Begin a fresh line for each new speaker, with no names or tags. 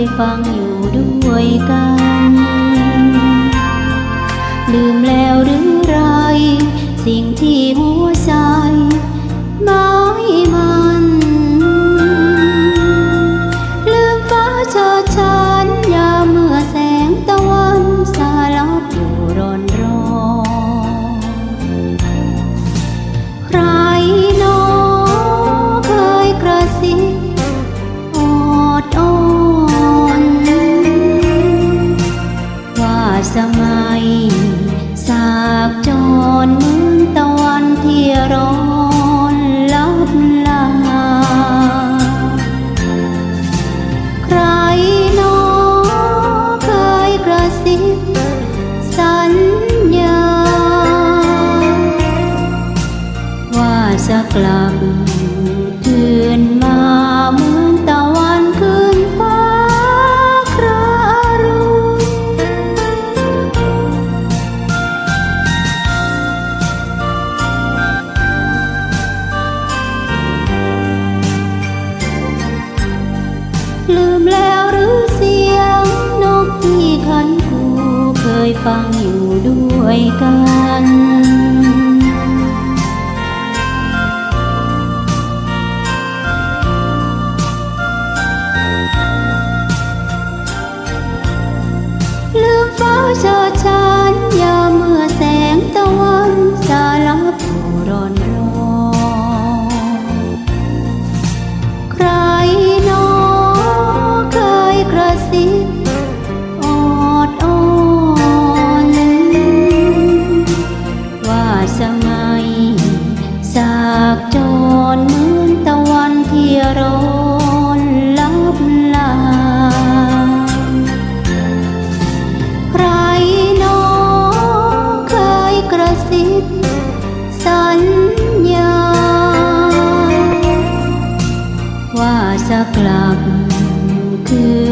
ยฟังอยู่ด้วยกัน ลืมแล้วหรือไร สิ่งที่ากจรเหมือนตอนที่ร้อนลับลา ใครหนอเคยกระซิบสัญญา ว่าจะกลับคืนมาเมื่อ ฟังอยู่ด้วยกันากจรเหมือนตะวันที่ร้อนลับลา ใครน้อเคยกระสิบสัญญา ว่าจะกลับคืน